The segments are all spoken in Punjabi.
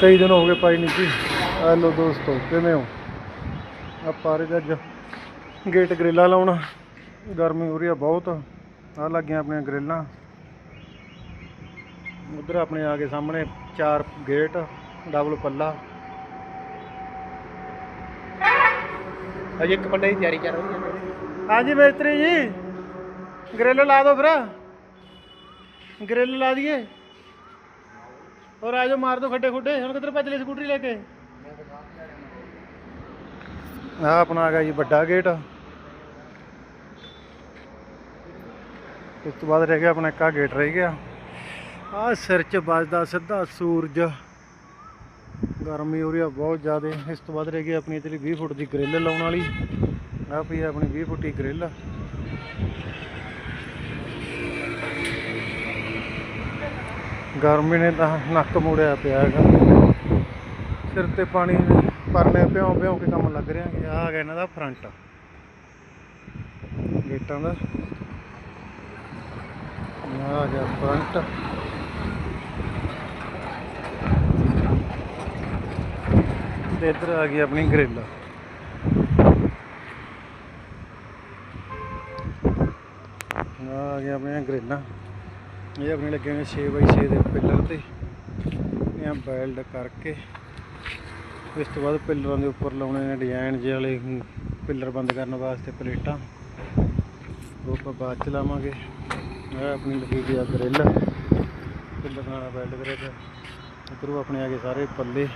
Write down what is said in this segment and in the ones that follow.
ਕਈ ਦਿਨ ਹੋ ਗਏ ਪਾਈ ਨਹੀਂ ਸੀ ਹੈਲੋ ਦੋਸਤੋ ਕਿਵੇਂ ਹੋ? ਆਪਾਂ ਰਹੇ ਅੱਜ ਗੇਟ ਗ੍ਰਿਲਾਂ ਲਾਉਣ। ਗਰਮੀ ਹੋ ਰਹੀ ਆ ਬਹੁਤ। ਆ ਲੱਗੀਆਂ ਆਪਣੀਆਂ ਗ੍ਰਿਲਾਂ। ਉਧਰ ਆਪਣੇ ਆ ਗਏ ਸਾਹਮਣੇ ਚਾਰ ਗੇਟ ਡਬਲ ਪੱਲਾ। ਅਜੇ ਇੱਕ ਬੰਦੇ ਦੀ ਤਿਆਰੀ ਚੱਲ ਰਹੀ ਹੈ ਹਾਂਜੀ ਮੇਸਤਰੀ ਜੀ ਗ੍ਰਿਲ ਲਾ ਦਿਓ ਫਿਰ। ਗ੍ਰਿਲ ਲਾ ਦਈਏ। ਔਰ ਆਜੋ ਮਾਰ ਦਿਓ ਖੱਡੇ ਖੁੱਡੇ। ਹੁਣ ਕਿੱਧਰ ਭੱਜ ਲਈ ਸਕੂਟਰੀ ਲੈ ਕੇ? ਆ ਆਪਣਾ ਆ ਗਿਆ ਜੀ ਵੱਡਾ ਗੇਟ। ਇਸ ਤੋਂ ਬਾਅਦ ਰਹਿ ਗਿਆ ਆਪਣਾ ਇੱਕ ਆਹ ਗੇਟ ਰਹਿ ਗਿਆ। ਆ ਸਿਰ 'ਚ ਵੱਜਦਾ ਸਿੱਧਾ ਸੂਰਜ। ਗਰਮੀ ਹੋ ਰਹੀ ਆ ਬਹੁਤ ਜ਼ਿਆਦਾ। ਇਸ ਤੋਂ ਬਾਅਦ ਰਹਿ ਗਈ ਆਪਣੀ ਇਤਲੀ 20 ਫੁੱਟ ਦੀ ਗ੍ਰਿਲ ਲਾਉਣ ਵਾਲੀ। ਆ ਪਈ ਆ ਆਪਣੀ 20 ਦੀ ਗ੍ਰਿਲ ਗਰਮੀ ਨੇ ਤਾਂ ਨੱਕ ਮੋੜਿਆ ਪਿਆ ਹੈਗਾ। ਸਿਰ ਤੇ ਪਾਣੀ ਪਰਨੇ ਭਿਉਂ ਭਿਉਂ ਕੇ ਕੰਮ ਲੱਗ ਰਿਹਾ ਕਿ ਆ ਗਿਆ ਇਹਨਾਂ ਦਾ ਫਰੰਟ। ਗੇਟਾਂ ਦਾ। ਆਹ ਆ ਗਿਆ ਫਰੰਟ। ਤੇ ਇੱਧਰ ਆ ਗਈ ਆਪਣੀ ਗ੍ਰਿਲ। ਆ ਆ ਗਿਆ ਆਪਣੀਆਂ ਗ੍ਰਿਲਾਂ। ਇਹ ਆਪਣੇ ਲੱਗੇ ਨੇ 6x6 ਦੇ ਪਿੱਲਰ ਤੇ। ਇਹ ਬੈਲਡ ਕਰਕੇ। ਇਸ ਤੋਂ ਬਾਅਦ ਪਿੱਲਰਾਂ ਦੇ ਉੱਪਰ ਲਾਉਣੇ ਨੇ ਡਿਜ਼ਾਈਨ ਜਿਹੇ ਵਾਲੇ ਪਿੱਲਰ ਬੰਦ ਕਰਨ ਵਾਸਤੇ ਪਲੇਟਾਂ। ਉਹ ਆਪਾਂ ਬਾਅਦ ਚ ਲਾਵਾਂਗੇ। ਇਹ ਆਪਣੀ ਲੱਗੀ ਹੋਈ ਆ ਗ੍ਰਿਲ ਪਿੱਲਰ ਨਾਲ ਬੈਲਡ ਗ੍ਰਿਲ ਇੱਧਰੋਂ ਆਪਣੇ ਆ ਗਏ ਸਾਰੇ ਪੱਲੇ।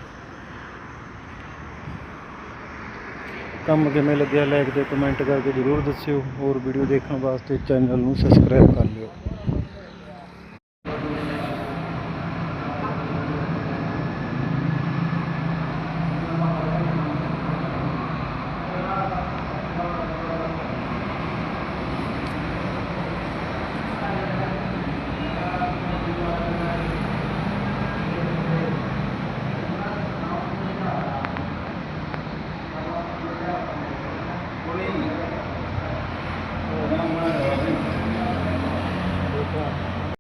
ਕੰਮ ਕਿਵੇਂ ਲੱਗਿਆ ਲਾਈਕ ਤੇ ਕਮੈਂਟ ਕਰਕੇ ਜ਼ਰੂਰ ਦੱਸਿਓ। ਹੋਰ ਵੀਡੀਓ ਦੇਖਣ ਵਾਸਤੇ ਚੈਨਲ ਨੂੰ ਸਬਸਕ੍ਰਾਈਬ ਕਰ ਲਿਓ।